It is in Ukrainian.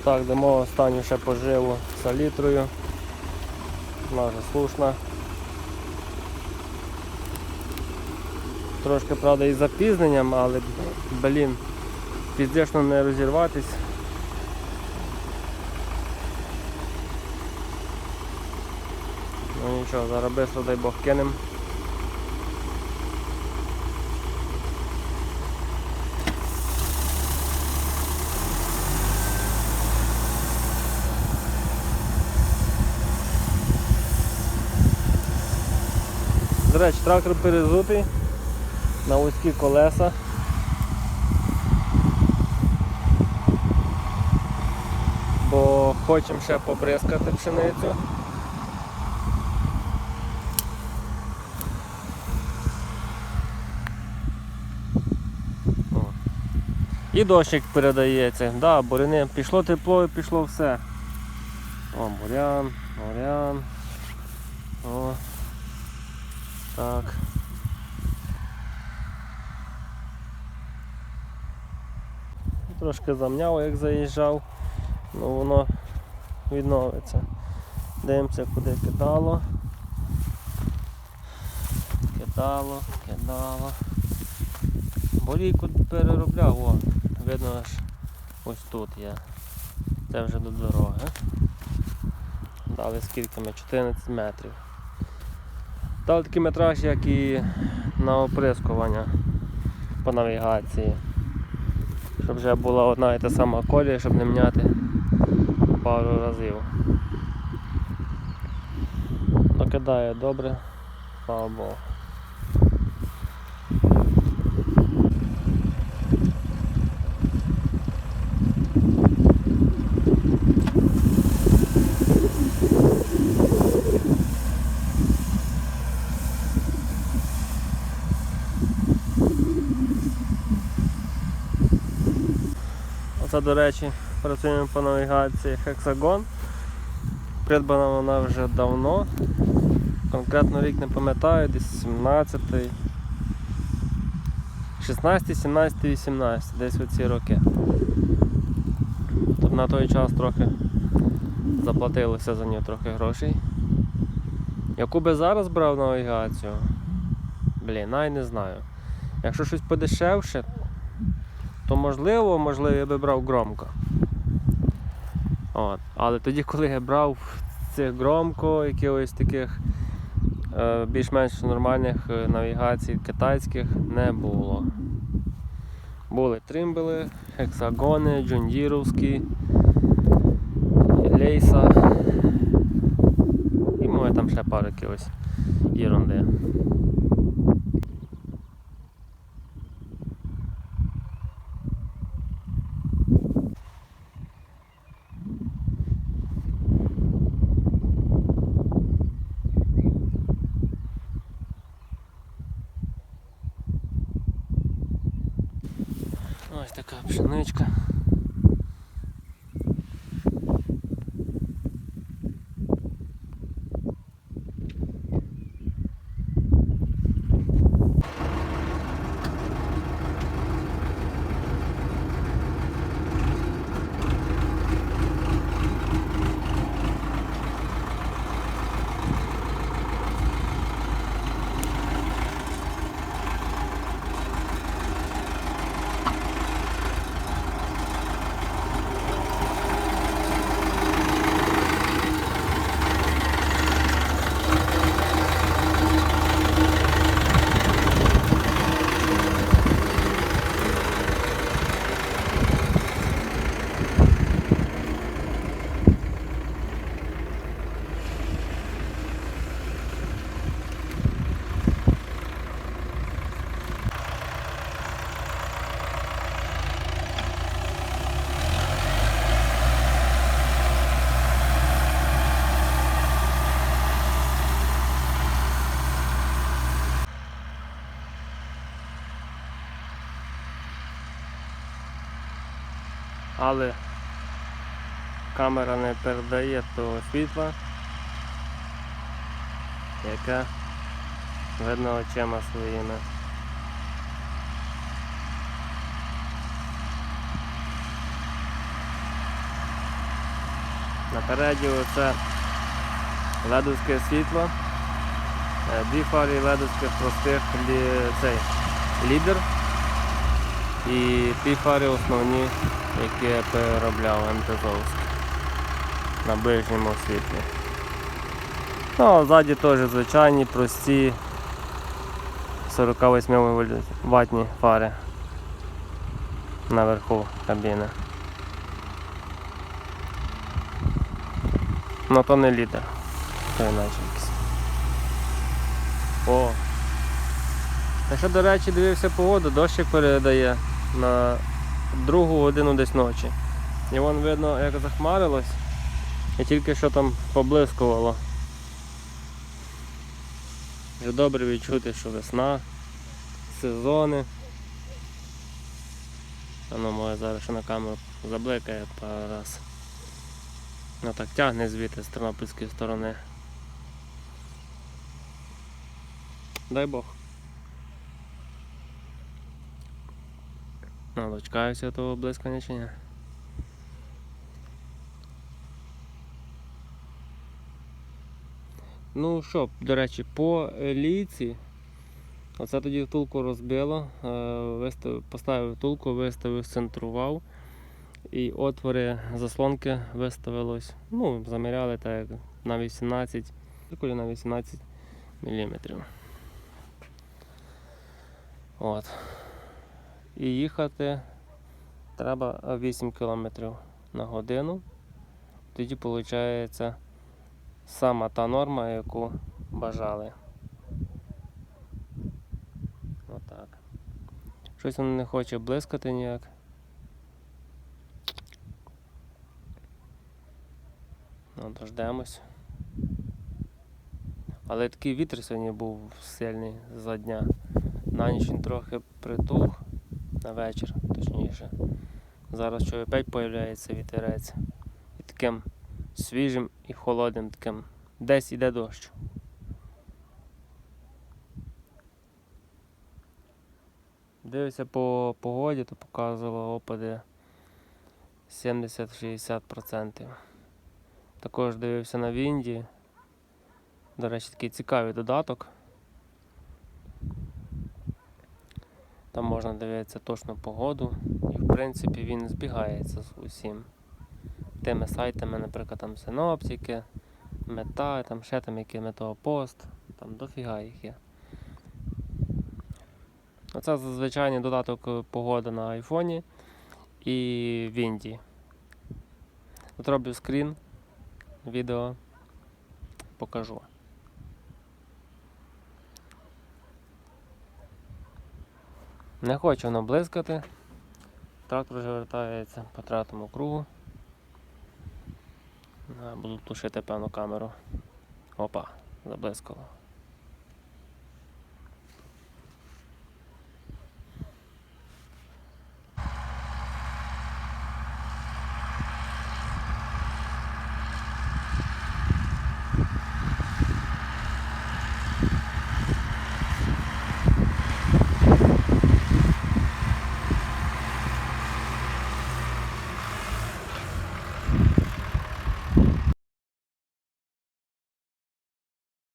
Отак, дамо останню ще поживу салітрою. Вона вже слушна. Трошки, правда, із запізненням, але, блін, піздечно не розірватись. Ну нічого, зараз бистро, дай Бог, кинем. До речі, трактор перезутий на вузькі колеса. Бо хочемо ще побризкати пшеницю. І дощик передається. Да, буряни. Пішло тепло і пішло все. О, бурян, бурян. О. Так. Трошки замняло, як заїжджав, ну воно відновиться. Дивимося, куди кидало. Кидало, кидало. Борійку переробляв, о, видно аж ось тут є. Це вже до дороги. Дали скільки ми? 14 метрів. Дали такий метраж, як і на оприскування по навігації. Щоб вже була одна і та сама колія, щоб не міняти пару разів. Докидає добре, слава Богу. Оце, до речі, працюємо по навігації Hexagon. Придбана вона вже давно. Конкретно рік не пам'ятаю, десь 17 16, 17, 18, десь в ці роки. Тут на той час трохи заплатилося за нього трохи грошей. Яку би зараз брав навігацію? Блін, навіть не знаю. Якщо щось подешевше, то можливо, можливо, я би брав громко. От. Але тоді, коли я брав цих громко, якихось таких е, більш-менш нормальних е, навігацій китайських не було. Були тримбели, хексагони, джондіровські, лейса. І може там ще пару якихось ерунди. Ось така пшеничка. Але камера не передає того світла, яке видно очима своїми. Напереді це ледовське світло. Е, Дві фари ледовських простих цей, лідер. І ті фари основні, які я переробляв МТЗовські на ближньому світлі. Ну, а ззаді теж звичайні, прості 48 ватні фари наверху кабіни. Ну то не літер, то іначе якийсь. О! Та що, до речі, дивився погоду, дощик передає на другу годину десь ночі. І вон видно, як захмарилось, і тільки що там поблискувало. Вже добре відчути, що весна, сезони. Воно може зараз ще на камеру забликає пару раз. Ну так тягне звідти з тернопільської сторони. Дай Бог. Ну, дочкаюся того блискання чи? Ну що, до речі, по лійці. Оце тоді втулку розбило, е, вистав, поставив втулку, виставив, центрував. І отвори заслонки виставилось. Ну, заміряли так на 18, циркулі на 18 мм. От. І їхати треба 8 км на годину. Тоді виходить сама та норма, яку бажали. Отак. Щось воно не хоче блискати ніяк. Ну, дождемось. Але такий вітер сьогодні був сильний за дня. На ніч він трохи притух на вечір, точніше. Зараз що опять появляється вітерець. І таким свіжим і холодним таким. Десь іде дощ. Дивився по погоді, то показувало опади 70-60%. Також дивився на Вінді. До речі, такий цікавий додаток. Там можна дивитися точну погоду і в принципі він збігається з усім. Тими сайтами, наприклад, там синоптики, мета, там ще там який метеопост, там дофіга їх є. Оце звичайний додаток е, погоди на айфоні і Вінді. От роблю скрін, відео покажу. Не хочу воно блискати. Трактор вже вертається по третьому кругу. Буду тушити певну камеру. Опа, заблискало.